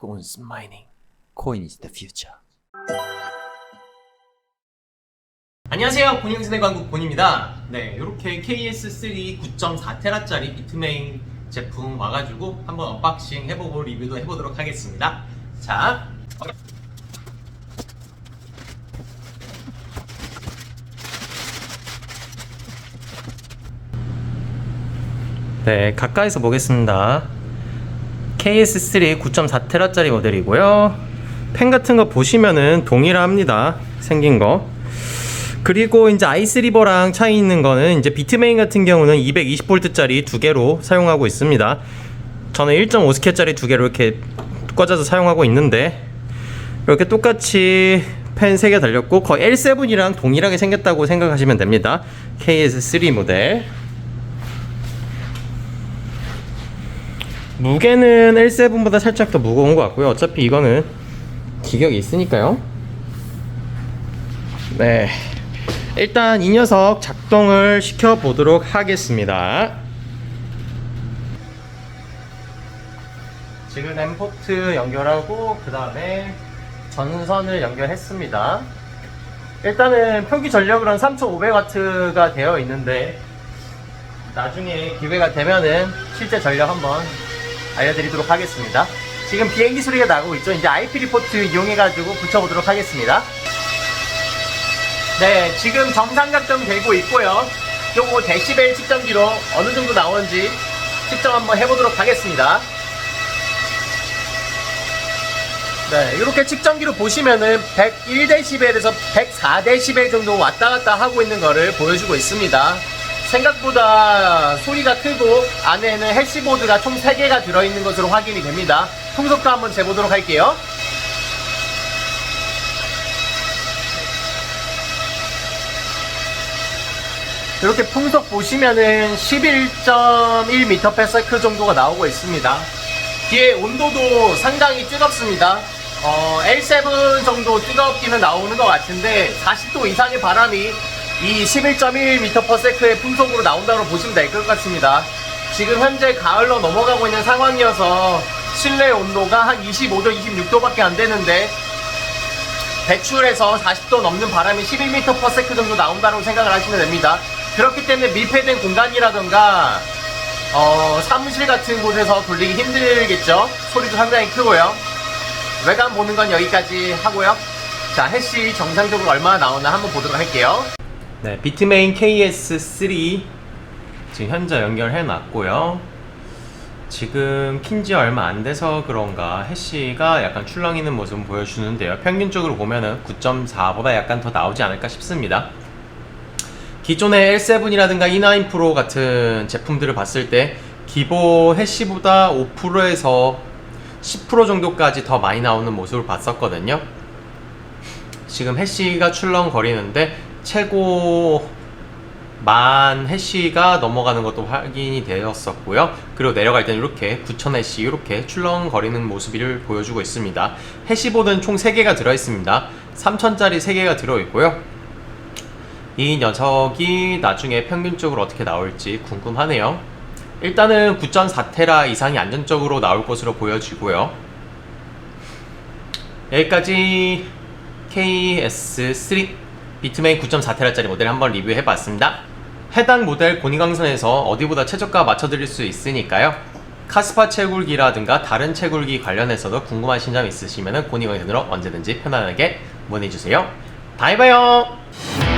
Bitcoin's mining. Coin is the future. 안녕하세요. 본인생의 광국 본입니다. 네, 이렇게 KS3 9.4테라짜리 비트메인 제품 와가지고 한번 언박싱 해보고 리뷰도 해보도록 하겠습니다. 자, 네, 가까이서 보겠습니다. KS3 9.4테라짜리 모델이고요. 펜 같은 거 보시면은 동일합니다. 생긴 거. 그리고 이제 아이스리버랑 차이 있는 거는 이제 비트메인 같은 경우는 220V짜리 두 개로 사용하고 있습니다. 저는 1.5스케짜리 두 개로 이렇게 꽂아서 사용하고 있는데 이렇게 똑같이 펜 3개 달렸고 거의 L7이랑 동일하게 생겼다고 생각하시면 됩니다. KS3 모델. 무게는 L7보다 살짝 더 무거운 것 같고요. 어차피 이거는 기격이 있으니까요. 네. 일단 이 녀석 작동을 시켜 보도록 하겠습니다. 지금 램포트 연결하고 그 다음에 전선을 연결했습니다. 일단은 표기 전력은 한 3500W가 되어 있는데 나중에 기회가 되면은 실제 전력 한번 알려드리도록 하겠습니다. 지금 비행기 소리가 나고 있죠. 이제 IP 리포트 이용해가지고 붙여보도록 하겠습니다. 네, 지금 정상 작동 되고 있고요. 요거 데시벨 측정기로 어느 정도 나오는지 측정 한번 해보도록 하겠습니다. 네, 이렇게 측정기로 보시면은 101데시벨에서 104데시벨 정도 왔다 갔다 하고 있는 거를 보여주고 있습니다. 생각보다 소리가 크고 안에는 해시보드가 총 3개가 들어있는 것으로 확인이 됩니다. 풍속도 한번 재보도록 할게요. 이렇게 풍속 보시면은 11.1m/s 정도가 나오고 있습니다. 뒤에 온도도 상당히 뜨겁습니다. 어, L7 정도 뜨겁기는 나오는 것 같은데 40도 이상의 바람이 이 11.1m/s의 풍속으로 나온다고 보시면 될 것 같습니다. 지금 현재 가을로 넘어가고 있는 상황이어서 실내 온도가 한 25도, 26도밖에 안 되는데 배출해서 40도 넘는 바람이 11m/s 정도 나온다고 생각을 하시면 됩니다. 그렇기 때문에 밀폐된 공간이라던가 어, 사무실 같은 곳에서 돌리기 힘들겠죠. 소리도 상당히 크고요. 외관 보는 건 여기까지 하고요. 자, 해시 정상적으로 얼마나 나오나 한번 보도록 할게요. 네, 비트메인 KS3 지금 현재 연결해 놨고요. 지금 킨지 얼마 안 돼서 그런가 해시가 약간 출렁이는 모습을 보여주는데요. 평균적으로 보면은 9.4보다 약간 더 나오지 않을까 싶습니다. 기존의 L7이라든가 E9 프로 같은 제품들을 봤을 때 기본 해시보다 5%에서 10% 정도까지 더 많이 나오는 모습을 봤었거든요. 지금 해시가 출렁거리는데 최고 만 해시가 넘어가는 것도 확인이 되었었고요. 그리고 내려갈 때는 이렇게 9000 해시 이렇게 출렁거리는 모습을 보여주고 있습니다. 해시보드는 총 3개가 들어있습니다. 3000짜리 3개가 들어있고요. 이 녀석이 나중에 평균적으로 어떻게 나올지 궁금하네요. 일단은 9.4테라 이상이 안정적으로 나올 것으로 보여지고요. 여기까지 KS3 비트메인 9.4테라짜리 모델 한번 리뷰해봤습니다. 해당 모델 고니광선에서 어디보다 최저가 맞춰드릴 수 있으니까요. 카스파 채굴기라든가 다른 채굴기 관련해서도 궁금하신 점 있으시면 고니광선으로 언제든지 편안하게 문의주세요. 봐요!